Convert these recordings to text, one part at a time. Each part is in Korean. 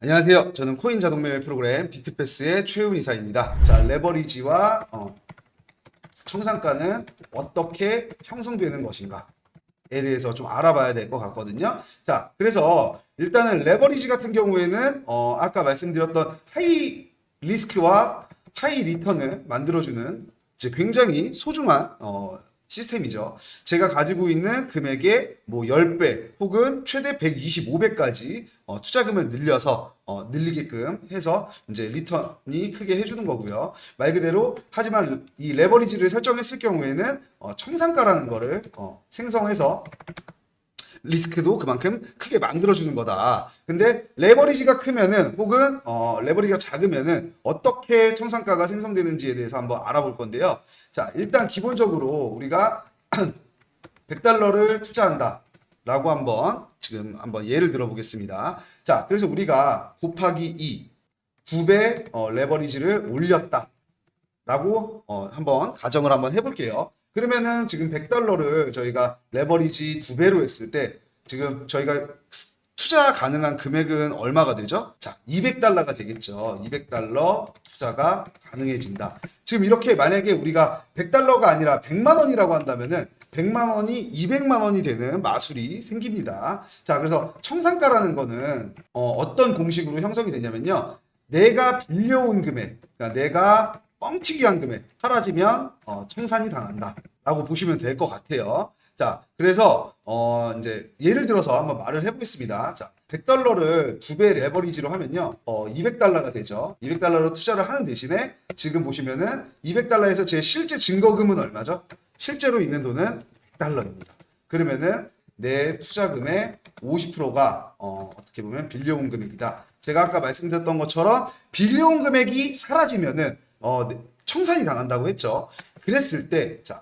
안녕하세요. 저는 코인 자동 매매 프로그램 비트패스의 최훈 이사입니다. 자, 레버리지와 어, 청산가는 어떻게 형성되는 것인가에 대해서 좀 알아봐야 될 것 같거든요. 자, 그래서 일단은 레버리지 같은 경우에는 어, 아까 말씀드렸던 하이 리스크와 하이 리턴을 만들어주는 이제 굉장히 소중한 어, 시스템이죠. 제가 가지고 있는 금액의 뭐 10배 혹은 최대 125배까지 어, 투자금을 늘려서 어, 늘리게끔 해서 이제 리턴이 크게 해주는 거고요. 말 그대로 하지만 이 레버리지를 설정했을 경우에는 어, 청산가라는 거를 어, 생성해서 리스크도 그만큼 크게 만들어주는 거다. 근데 레버리지가 크면은 혹은 어, 레버리지가 작으면은 어떻게 청산가가 생성되는지에 대해서 한번 알아볼 건데요. 자, 일단 기본적으로 우리가 100달러를 투자한다. 라고 한번 지금 한번 예를 들어 보겠습니다. 자, 그래서 우리가 곱하기 2, 2배 어, 레버리지를 올렸다. 라고 어, 한번 가정을 한번 해볼게요. 그러면은 지금 100달러를 저희가 레버리지 두 배로 했을 때 지금 저희가 투자 가능한 금액은 얼마가 되죠? 자, 200달러가 되겠죠. 200달러 투자가 가능해진다. 지금 이렇게 만약에 우리가 100달러가 아니라 100만 원이라고 한다면은 100만 원이 200만 원이 되는 마술이 생깁니다. 자, 그래서 청산가라는 거는 어, 떤 공식으로 형성이 되냐면요. 내가 빌려온 금액, 그러니까 내가 뻥튀기 한 금액 사라지면 어, 청산이 당한다. 라고 보시면 될 것 같아요. 자, 그래서 어 이제 예를 들어서 한번 말을 해보겠습니다. 자, 100달러를 두 배 레버리지로 하면요, 어 200달러가 되죠. 200달러로 투자를 하는 대신에 지금 보시면은 200달러에서 제 실제 증거금은 얼마죠? 실제로 있는 돈은 100달러입니다. 그러면은 내 투자금의 50%가 어, 어떻게 보면 빌려온 금액이다. 제가 아까 말씀드렸던 것처럼 빌려온 금액이 사라지면은 어, 네, 청산이 당한다고 했죠. 그랬을 때, 자,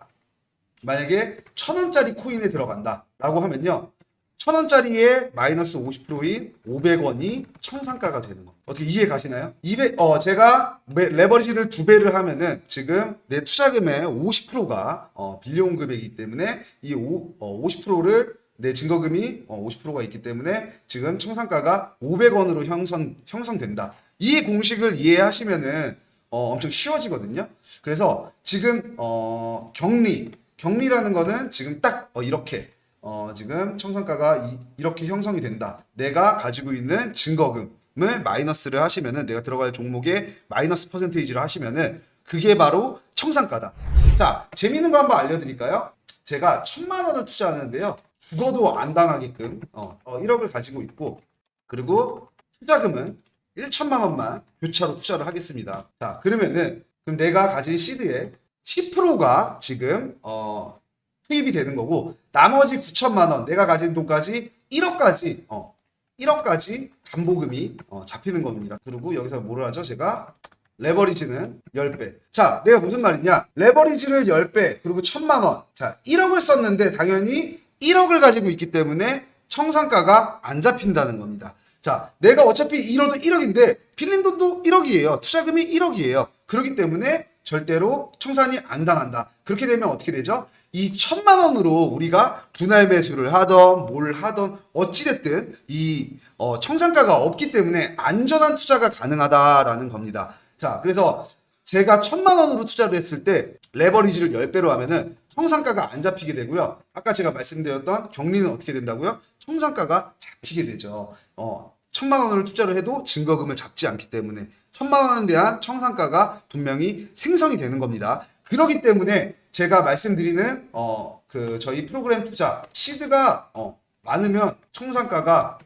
만약에 천 원짜리 코인에 들어간다라고 하면요. 천 원짜리에 마이너스 50%인 500원이 청산가가 되는 겁니다. 어떻게 이해 가시나요? 200, 어, 제가 메- 레버리지를 두 배를 하면은 지금 내 투자금의 50%가 어, 빌려온 금액이기 때문에 이 오, 어, 50%를 내 증거금이 어, 50%가 있기 때문에 지금 청산가가 500원으로 형성, 형성된다. 이 공식을 이해하시면은 어, 엄청 쉬워지거든요. 그래서 지금 어, 격리, 격리라는 거는 지금 딱 어, 이렇게 어, 지금 청산가가 이, 렇게 형성이 된다. 내가 가지고 있는 증거금을 마이너스를 하시면은 내가 들어갈 종목에 마이너스 퍼센테이지를 하시면은 그게 바로 청산가다. 자, 재밌는 거 한번 알려드릴까요? 제가 천만 원을 투자하는데요. 죽어도 안 당하게끔 어, 어, 1억을 가지고 있고 그리고 투자금은 1천만 원만 교차로 투자를 하겠습니다. 자, 그러면은 그럼 내가 가진 시드의 10%가 지금 어, 투입이 되는 거고 나머지 9천만 원 내가 가진 돈까지 1억까지 어, 1억까지 담보금이 어, 잡히는 겁니다. 그리고 여기서 뭐를 하죠? 제가 레버리지는 10배. 자, 내가 무슨 말이냐? 레버리지를 10배, 그리고 1000만 원. 자, 1억을 썼는데 당연히 1억을 가지고 있기 때문에 청산가가 안 잡힌다는 겁니다. 자, 내가 어차피 잃어도 1억인데 빌린 돈도 1억이에요. 투자금이 1억이에요. 그렇기 때문에 절대로 청산이 안 당한다. 그렇게 되면 어떻게 되죠? 이 천만 원으로 우리가 분할 매수를 하던 뭘 하던 어찌됐든 이 어, 청산가가 없기 때문에 안전한 투자가 가능하다라는 겁니다. 자, 그래서 제가 천만 원으로 투자를 했을 때 레버리지를 10배로 하면은 청산가가 안 잡히게 되고요. 아까 제가 말씀드렸던 격리는 어떻게 된다고요? 청산가가 잡히게 되죠. 어, 천만 원을 투자를 해도 증거금을 잡지 않기 때문에 천만 원에 대한 청산가가 분명히 생성이 되는 겁니다. 그렇기 때문에 제가 말씀드리는 어, 그 저희 프로그램 투자 시드가 어, 많으면 청산가가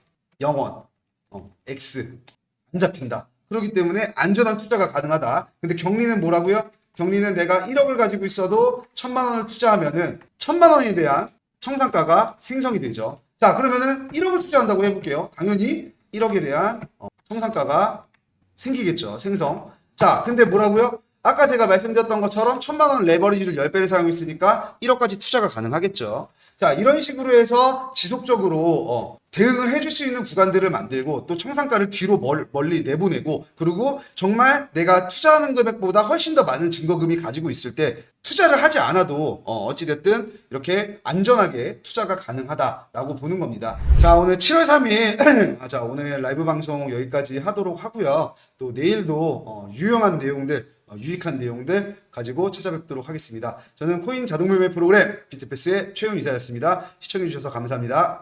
0원, 어, X 안 잡힌다. 그렇기 때문에 안전한 투자가 가능하다. 근데 격리는 뭐라고요? 격리는 내가 1억을 가지고 있어도 천만 원을 투자하면은 천만 원에 대한 청산가가 생성이 되죠. 자, 그러면은 1억을 투자한다고 해볼게요. 당연히 1억에 대한 어, 청산가가 생기겠죠. 생성. 자, 근데 뭐라고요? 아까 제가 말씀드렸던 것처럼 천만 원 레버리지를 10배를 사용했으니까 1억까지 투자가 가능하겠죠. 자, 이런 식으로 해서 지속적으로 어, 대응을 해줄 수 있는 구간들을 만들고 또 청산가를 뒤로 멀, 멀리 내보내고 그리고 정말 내가 투자하는 금액보다 훨씬 더 많은 증거금이 가지고 있을 때 투자를 하지 않아도 어, 어찌됐든 이렇게 안전하게 투자가 가능하다라고 보는 겁니다. 자, 오늘 7월 3일 아, 자, 오늘 라이브 방송 여기까지 하도록 하고요. 또 내일도 어, 유용한 내용들 어, 유익한 내용들 가지고 찾아뵙도록 하겠습니다. 저는 코인 자동 매매 프로그램 비트패스의 최윤 이사였습니다. 시청해주셔서 감사합니다.